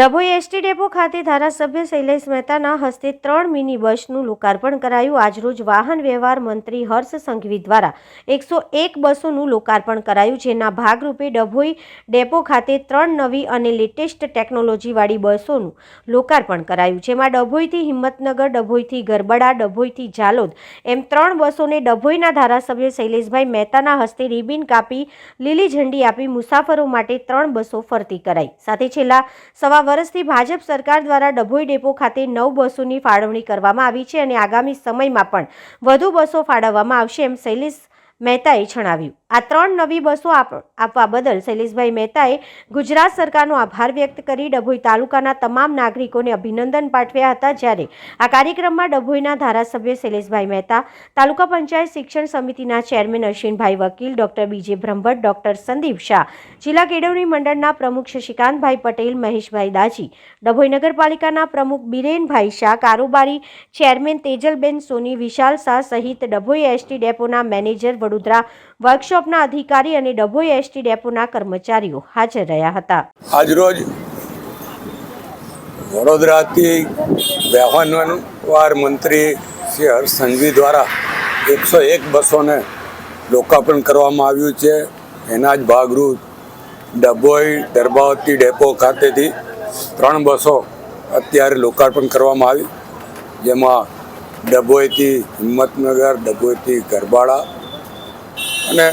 Dabhoi ST depot ખાતે ધારાસભ્ય શૈલેષ મહેતાના હસ્તે ત્રણ મિની બસનું લોકાર્પણ કરાયું. આજરોજ વાહન વ્યવહાર મંત્રી હર્ષ સંઘવી દ્વારા એકસો એક બસોનું લોકાર્પણ કરાયું, જેના ભાગરૂપે ડભોઈ ડેપો ખાતે ત્રણ નવી અને લેટેસ્ટ ટેકનોલોજીવાળી બસોનું લોકાર્પણ કરાયું, જેમાં ડભોઈથી હિંમતનગર, ડભોઈથી ગરબડા, ડભોઈથી ઝાલોદ એમ ત્રણ બસોને ડભોઈના ધારાસભ્ય શૈલેષભાઈ મહેતાના હસ્તે રિબિન કાપી, લીલી ઝંડી આપી મુસાફરો માટે ત્રણ બસો ફરતી કરાઈ. સાથે છેલ્લા સવા વર્ષથી ભાજપ સરકાર દ્વારા ડભોઈ ડેપો ખાતે નવ બસોની ફાળવણી કરવામાં આવી છે અને આગામી સમયમાં પણ વધુ બસો ફાળવવામાં આવશે એમ શૈલેષ મહેતાએ જણાવ્યું. આ ત્રણ નવી બસો આપ- આપવા બદલ શૈલેષભાઈ મહેતાએ ગુજરાત સરકારનો આભાર વ્યક્ત કરી ડભોઈ તાલુકાના તમામ નાગરિકોને અભિનંદન પાઠવ્યા હતા જ્યારે આ કાર્યક્રમમાં ડભોઈના ધારાસભ્ય શૈલેષભાઈ મહેતા, તાલુકા પંચાયત શિક્ષણ સમિતિના ચેરમેન અશ્વિનભાઈ વકીલ, ડોક્ટર બીજે બ્રહ્મભટ્ટ, ડોક્ટર સંદીપ શાહ, જિલ્લા કેળવણી મંડળના પ્રમુખ શશિકાંતભાઈ પટેલ, મહેશભાઈ દાજી, ડભોઈ નગરપાલિકાના પ્રમુખ બિરેનભાઈ શાહ, કારોબારી ચેરમેન તેજલબેન સોની, વિશાલ શાહ સહિત ડભોઈ એસટી ડેપોના મેનેજર વડોદરા વર્કશોપના અધિકારી અને ડભોઈ એસટી ડેપોના કર્મચારીઓ હાજર રહ્યા હતા. આજરોજ વડોદરાથી વ્યવહાર મંત્રી શ્રી હર્ષ સંઘવી દ્વારા એકસો એક બસોને લોકાર્પણ કરવામાં આવ્યું છે. એના જ ભાગરૂપ ડભોઈ, દરબાવતી ડેપો ખાતેથી ત્રણ બસો અત્યારે લોકાર્પણ કરવામાં આવી. જેમાં ડભોઈથી હિંમતનગર, ડભોઈથી ગરબાડા અને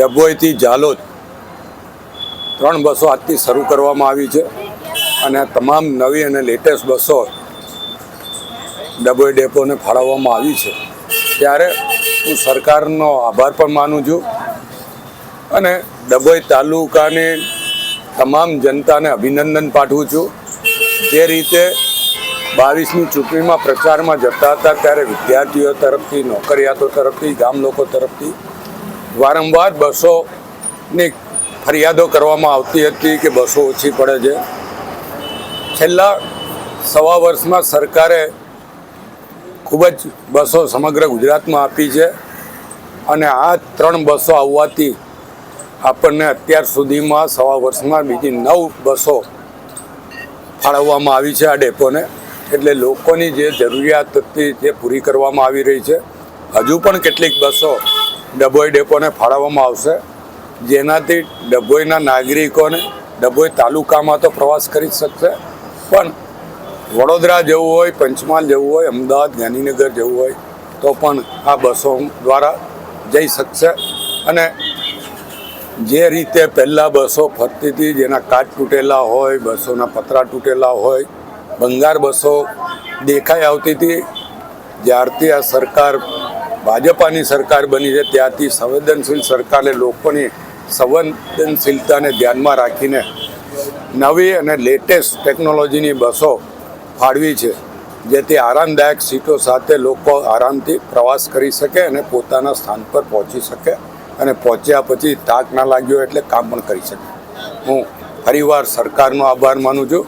ડભોઈથી ઝાલોદ ત્રણ બસો આજથી શરૂ કરવામાં આવી છે અને તમામ નવી અને લેટેસ્ટ બસો ડભોઈ ડેપોને ફાળવવામાં આવી છે. ત્યારે હું સરકારનો આભાર પણ માનું છું અને ડભોઈ તાલુકાની તમામ જનતાને અભિનંદન પાઠવું છું. જે રીતે બાવીસમી ચૂંટણીમાં પ્રચારમાં જતા હતા, ત્યારે વિદ્યાર્થીઓ તરફથી, નોકરિયાતો તરફથી, ગામ લોકો તરફથી વારંવાર બસોની ફરિયાદો કરવામાં આવતી હતી કે બસો ઓછી પડે છે. છેલ્લા સવા વર્ષમાં સરકારે ખૂબ જ બસો સમગ્ર ગુજરાતમાં આપી છે અને આ ત્રણ બસો આવવાથી આપણને અત્યાર સુધીમાં સવા વર્ષમાં બીજી નવ બસો ફાળવવામાં આવી છે આ ડેપોને. એટલે લોકોની જે જરૂરિયાત હતી તે પૂરી કરવામાં આવી રહી છે. હજુ પણ કેટલીક બસો ડભોઈ ડેપોને ફાળવવામાં આવશે. જેનાથી ડભોઈના નાગરિકોને ડભોઈ તાલુકામાં તો પ્રવાસ કરી શકશે. પણ વડોદરા જવું હોય, પંચમહાલ જવું હોય, અમદાવાદ, ગાંધીનગર જવું હોય, તો પણ આ બસો દ્વારા જઈ શકશે. અને જે રીતે પહેલાં બસો ફરતી હતી, જેના કાચ તૂટેલા હોય, બસોના પતરા તૂટેલા હોય ભંગાર બસો દેખાઈ આવતી હતી, જ્યારથી આ સરકાર ભાજપાની સરકાર બની છે ત્યારથી સંવેદનશીલ સરકારે લોકોની સંવેદનશીલતાને ધ્યાનમાં રાખીને નવી અને લેટેસ્ટ ટેકનોલોજીની બસો ફાળવી છે, જેથી આરામદાયક સીટો સાથે લોકો આરામથી પ્રવાસ કરી શકે અને પોતાના સ્થાન પર પહોંચી શકે અને પહોંચ્યા પછી તાક ના લાગ્યો એટલે કામ પણ કરી શકે. હું ફરીવાર સરકારનો આભાર માનું છું.